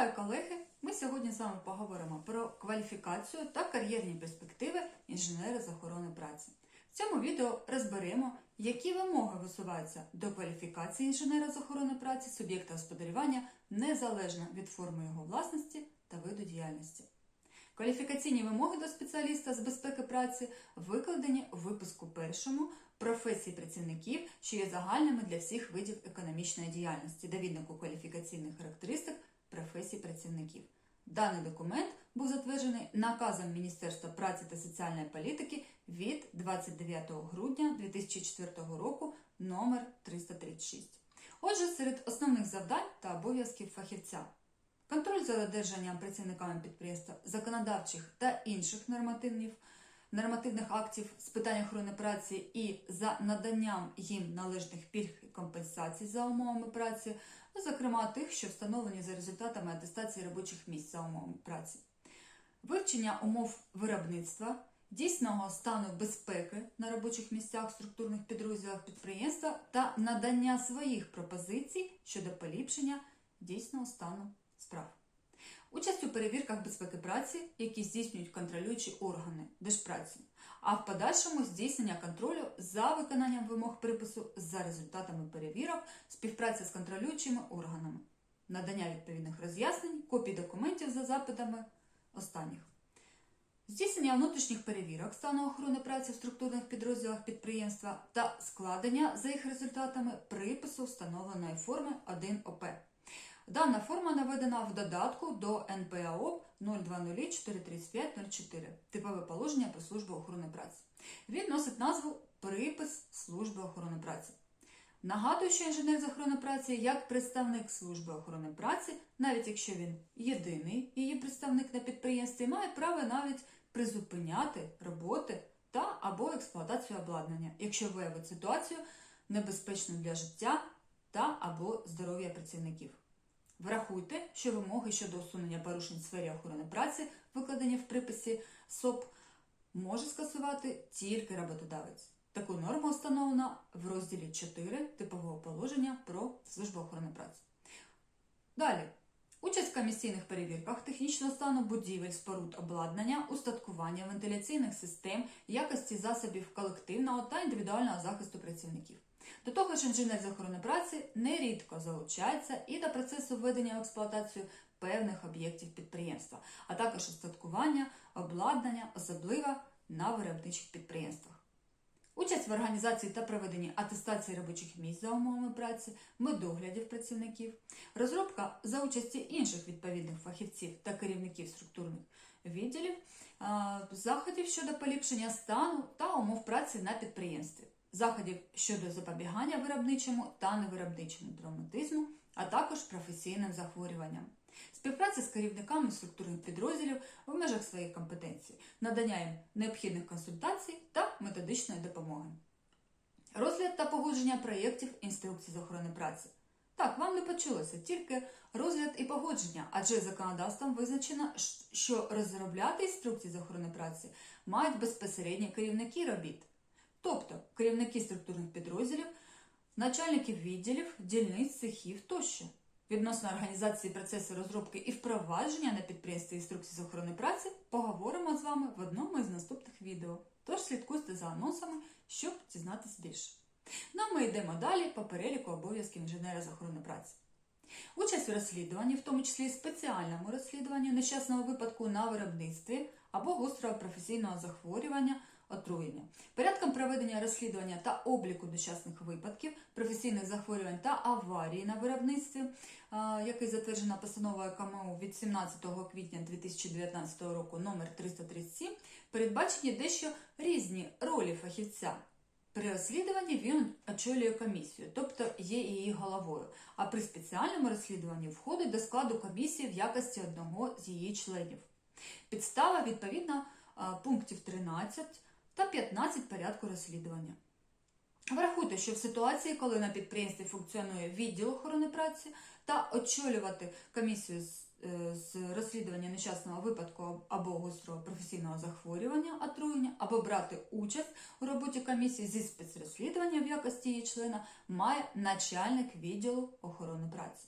Вітаю колеги! Ми сьогодні з вами поговоримо про кваліфікацію та кар'єрні перспективи інженера з охорони праці. В цьому відео розберемо, які вимоги висуваються до кваліфікації інженера з охорони праці суб'єкта господарювання незалежно від форми його власності та виду діяльності. Кваліфікаційні вимоги до спеціаліста з безпеки праці викладені у випуску першому професії працівників, що є загальними для всіх видів економічної діяльності, довіднику кваліфікаційних характеристик професій працівників. Даний документ був затверджений наказом Міністерства праці та соціальної політики від 29 грудня 2004 року номер 336. Отже, серед основних завдань та обов'язків фахівця контроль за додержанням працівниками підприємства законодавчих та інших нормативних, нормативних актів з питань охорони праці і за наданням їм належних пільг і компенсацій за умовами праці, зокрема тих, що встановлені за результатами атестації робочих місць за умовами праці, вивчення умов виробництва. Дійсного стану безпеки на робочих місцях структурних підрозділах підприємства та надання своїх пропозицій щодо поліпшення дійсного стану справ. Участь у перевірках безпеки праці, які здійснюють контролюючі органи Держпраці, а в подальшому здійснення контролю за виконанням вимог припису за результатами перевірок, співпраця з контролюючими органами, надання відповідних роз'яснень, копій документів за запитами останніх. Здійснення внутрішніх перевірок стану охорони праці в структурних підрозділах підприємства та складення за їх результатами припису встановленої форми 1 ОП. Дана форма наведена в додатку до НПАО 020-435-04 Типове положення про службу охорони праці. Він носить назву Припис служби охорони праці. Нагадую, що інженер з охорони праці як представник служби охорони праці, навіть якщо він єдиний її представник на підприємстві, має право навіть призупиняти роботи та або експлуатацію обладнання, якщо виявить ситуацію небезпечну для життя та або здоров'я працівників. Врахуйте, що вимоги щодо усунення порушень в сфері охорони праці, викладені в приписі СОП, може скасувати тільки роботодавець. Таку норму встановлено в розділі 4 типового положення про службу охорони праці. Далі. Участь в комісійних перевірках технічного стану будівель, споруд обладнання, устаткування вентиляційних систем, якості засобів колективного та індивідуального захисту працівників. До того ж, інженер з охорони праці нерідко залучається і до процесу введення в експлуатацію певних об'єктів підприємства, а також устаткування, обладнання, особливо на виробничих підприємствах. Участь в організації та проведенні атестації робочих місць за умовами праці, медоглядів працівників, розробка за участі інших відповідних фахівців та керівників структурних відділів, заходів щодо поліпшення стану та умов праці на підприємстві, заходів щодо запобігання виробничому та невиробничому травматизму, а також професійним захворюванням. Співпраця з керівниками структурних підрозділів в межах своєї компетенції, надання їм необхідних консультацій та методичної допомоги. Розгляд та погодження проєктів інструкцій з охорони праці. Так, вам не почулося, тільки розгляд і погодження, адже законодавством визначено, що розробляти інструкції з охорони праці мають безпосередні керівники робіт, тобто керівники структурних підрозділів, начальників відділів, дільниць, цехів тощо. Відносно організації процесу розробки і впровадження на підприємстві інструкцій з охорони праці поговоримо з вами в одному із наступних відео. Тож слідкуйте за анонсами, щоб дізнатися більше. Ну а ми йдемо далі по переліку обов'язків інженера з охорони праці. Участь у розслідуванні, в тому числі спеціальному розслідуванні нещасного випадку на виробництві або гострого професійного захворювання, отруєння, порядком проведення розслідування та обліку нещасних випадків, професійних захворювань та аварії на виробництві, який затверджена постановою КМУ від 17 квітня 2019 року номер 337, передбачені дещо різні ролі фахівця. При розслідуванні він очолює комісію, тобто є її головою. А при спеціальному розслідуванні входить до складу комісії в якості одного з її членів. Підстава відповідно пунктів 13 та 15 порядку розслідування. Врахуйте, що в ситуації, коли на підприємстві функціонує відділ охорони праці та очолювати комісію з, е, з розслідування нещасного випадку або гострого професійного захворювання, отруєння, або брати участь у роботі комісії зі спецрозслідування в якості її члена, має начальник відділу охорони праці.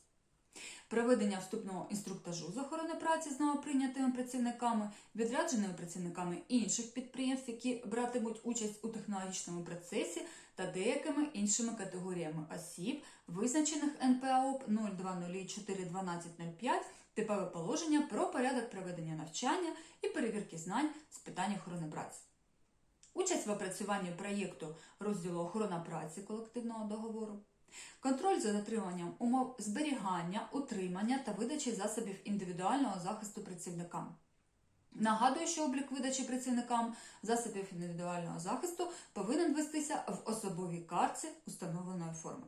Проведення вступного інструктажу з охорони праці з новоприйнятими працівниками, відрядженими працівниками інших підприємств, які братимуть участь у технологічному процесі, та деякими іншими категоріями осіб, визначених НПАОП 020421205 типове положення про порядок проведення навчання і перевірки знань з питань охорони праці. Участь в опрацюванні проєкту розділу охорона праці колективного договору, контроль за дотриманням умов зберігання, утримання та видачі засобів індивідуального захисту працівникам. Нагадую, що облік видачі працівникам засобів індивідуального захисту повинен вестися в особовій картці установленої форми.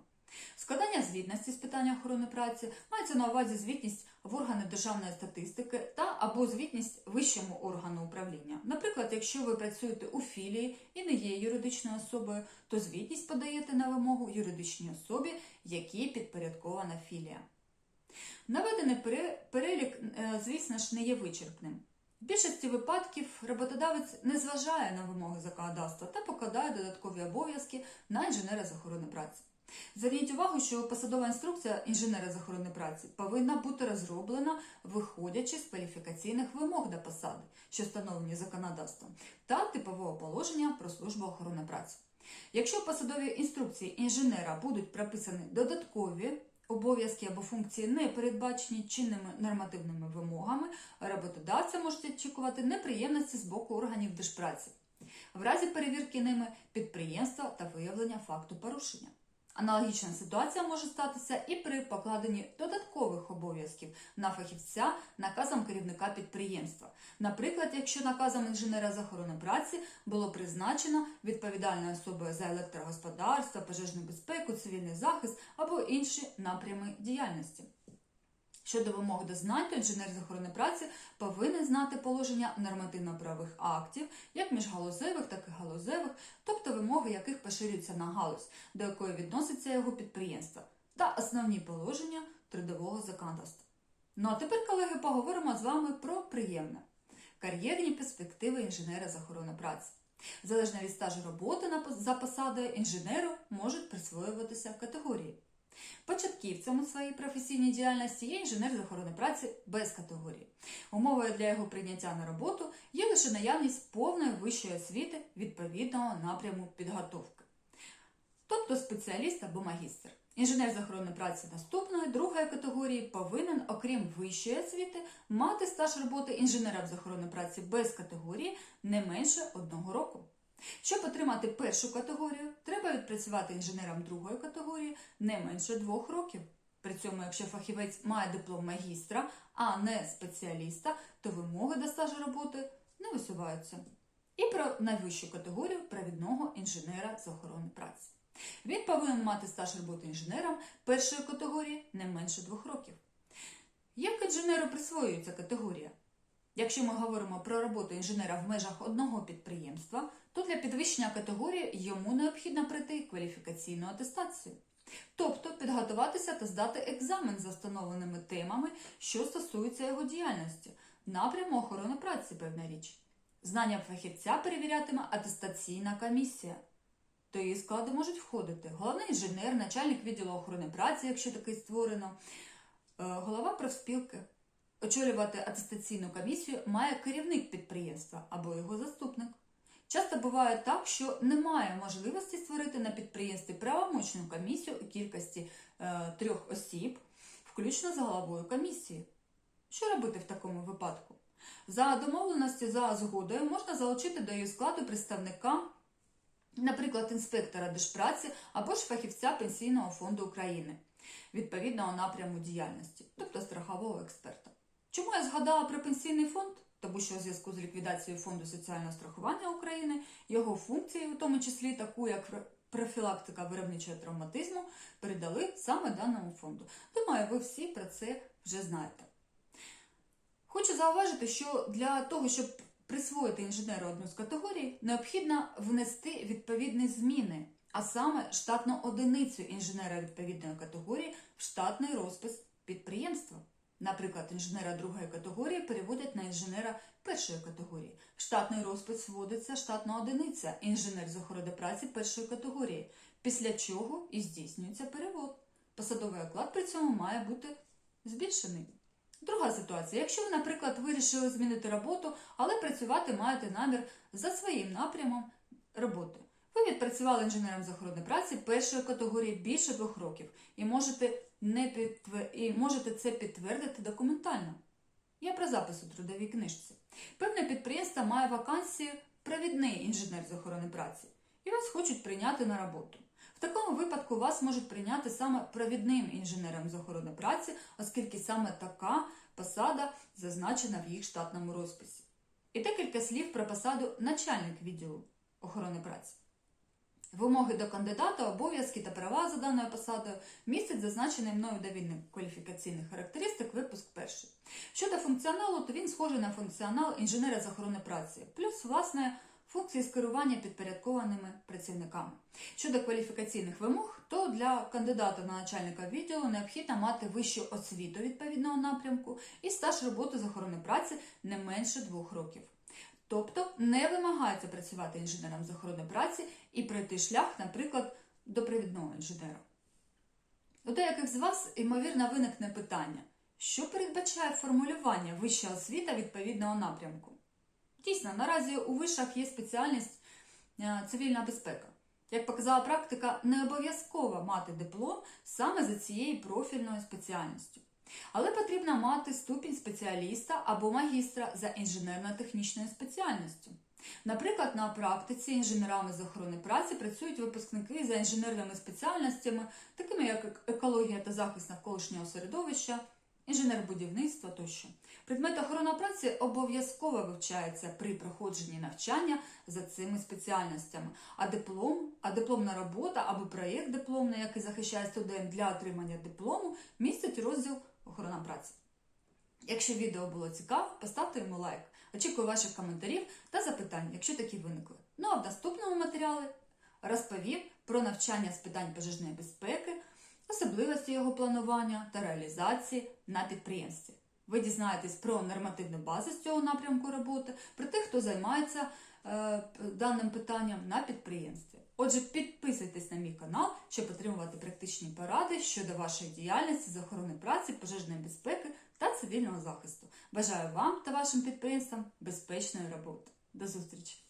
Складання звітності з питання охорони праці мається на увазі звітність в органи державної статистики та або звітність вищому органу управління. Наприклад, якщо ви працюєте у філії і не є юридичною особою, то звітність подаєте на вимогу юридичній особі, якій підпорядкована філія. Наведений перелік, е, звісно ж, не є вичерпним. В більшості випадків роботодавець не зважає на вимоги законодавства та покладає додаткові обов'язки на інженера з охорони праці. Зверніть увагу, що посадова інструкція інженера з охорони праці повинна бути розроблена, виходячи з кваліфікаційних вимог до посади, що встановлені законодавством, та типового положення про службу охорони праці. Якщо в посадовій інструкції інженера будуть прописані додаткові обов'язки або функції, не передбачені чинними нормативними вимогами, роботодавця можуть очікувати неприємності з боку органів держпраці в разі перевірки ними підприємства та виявлення факту порушення. Аналогічна ситуація може статися і при покладенні додаткових обов'язків на фахівця наказом керівника підприємства. Наприклад, якщо наказом інженера з охорони праці було призначено відповідальною особою за електрогосподарство, пожежну безпеку, цивільний захист або інші напрями діяльності. Щодо вимог до знань, то інженер з охорони праці повинен знати положення нормативно-правових актів, як міжгалузевих, так і галузевих, тобто вимоги яких поширюються на галузь, до якої відноситься його підприємство, та основні положення трудового законодавства. Ну а тепер, колеги, поговоримо з вами про приємне кар'єрні перспективи інженера з охорони праці. Залежно від стажу роботи за посадою інженеру можуть присвоюватися категорії. Початківцем у своїй професійній діяльності є інженер з охорони праці без категорії. Умовою для його прийняття на роботу є лише наявність повної вищої освіти відповідного напряму підготовки, тобто спеціаліст або магістр. Інженер з охорони праці наступної, другої категорії повинен, окрім вищої освіти, мати стаж роботи інженера з охорони праці без категорії не менше одного року. Щоб отримати першу категорію, треба відпрацювати інженерам другої категорії не менше двох років. При цьому, якщо фахівець має диплом магістра, а не спеціаліста, то вимоги до стажу роботи не висуваються. І про найвищу категорію провідного інженера з охорони праці. Він повинен мати стаж роботи інженером першої категорії не менше двох років. Як інженеру присвоюється категорія? Якщо ми говоримо про роботу інженера в межах одного підприємства, то для підвищення категорії йому необхідно пройти кваліфікаційну атестацію. Тобто підготуватися та здати екзамен за встановленими темами, що стосуються його діяльності, напряму охорони праці, певна річ. Знання фахівця перевірятиме атестаційна комісія. До її складу можуть входити головний інженер, начальник відділу охорони праці, якщо такий створено, е, голова профспілки. Очолювати атестаційну комісію має керівник підприємства або його заступник. Часто буває так, що немає можливості створити на підприємстві правомочну комісію у кількості е, трьох осіб, включно з головою комісії. Що робити в такому випадку? За домовленості за згодою можна залучити до її складу представника, наприклад, інспектора держпраці або ж фахівця Пенсійного фонду України відповідного напряму діяльності, тобто страхового експерта. Чому я згадала про пенсійний фонд? Тому що у зв'язку з ліквідацією фонду соціального страхування України його функції, у тому числі таку як профілактика виробничого травматизму, передали саме даному фонду. Думаю, ви всі про це вже знаєте. Хочу зауважити, що для того, щоб присвоїти інженеру одну з категорій, необхідно внести відповідні зміни, а саме штатну одиницю інженера відповідної категорії в штатний розпис підприємства. Наприклад, інженера другої категорії переводять на інженера першої категорії. Штатний розпис вводиться штатна одиниця інженер з охорони праці першої категорії, після чого і здійснюється перевод. Посадовий оклад при цьому має бути збільшений. Друга ситуація. Якщо ви, наприклад, вирішили змінити роботу, але працювати маєте намір за своїм напрямом роботи. Ви відпрацювали інженером з охорони праці першої категорії більше двох років і можете, не підтвер... і можете це підтвердити документально. Я про запис у трудовій книжці. Певне підприємство має вакансію провідний інженер з охорони праці і вас хочуть прийняти на роботу. В такому випадку вас можуть прийняти саме провідним інженером з охорони праці, оскільки саме така посада зазначена в їх штатному розписі. І декілька слів про посаду начальник відділу охорони праці. Вимоги до кандидата, обов'язки та права за даною посадою містять зазначений мною довільник кваліфікаційних характеристик, випуск перший. Щодо функціоналу, то він схожий на функціонал інженера з охорони праці, плюс, власне, функції з керування підпорядкованими працівниками. Щодо кваліфікаційних вимог, то для кандидата на начальника відділу необхідно мати вищу освіту відповідного напрямку і стаж роботи з охорони праці не менше двох років. Тобто не вимагається працювати інженером з охорони праці і пройти шлях, наприклад, до провідного інженера. У деяких з вас, ймовірно, виникне питання, що передбачає формулювання вища освіта відповідного напрямку. Дійсно, наразі у вишах є спеціальність е, цивільна безпека. Як показала практика, не обов'язково мати диплом саме за цією профільною спеціальністю. Але потрібно мати ступінь спеціаліста або магістра за інженерно-технічною спеціальністю. Наприклад, на практиці інженерами з охорони праці працюють випускники за інженерними спеціальностями, такими як екологія та захист навколишнього середовища, інженер будівництва тощо. Предмет охорона праці обов'язково вивчається при проходженні навчання за цими спеціальностями, а диплом, а дипломна робота або проєкт дипломний, який захищає студент для отримання диплому, містить розділ охорона праці. Якщо відео було цікаво, поставте йому лайк. Очікую ваших коментарів та запитань, якщо такі виникли. Ну а в наступному матеріалі розповім про навчання з питань пожежної безпеки, особливості його планування та реалізації на підприємстві. Ви дізнаєтесь про нормативну базу з цього напрямку роботи, про тих, хто займається е, даним питанням на підприємстві. Отже, підписуйтесь на мій канал, щоб отримувати практичні поради щодо вашої діяльності з охорони праці, пожежної безпеки та цивільного захисту. Бажаю вам та вашим підприємствам безпечної роботи. До зустрічі!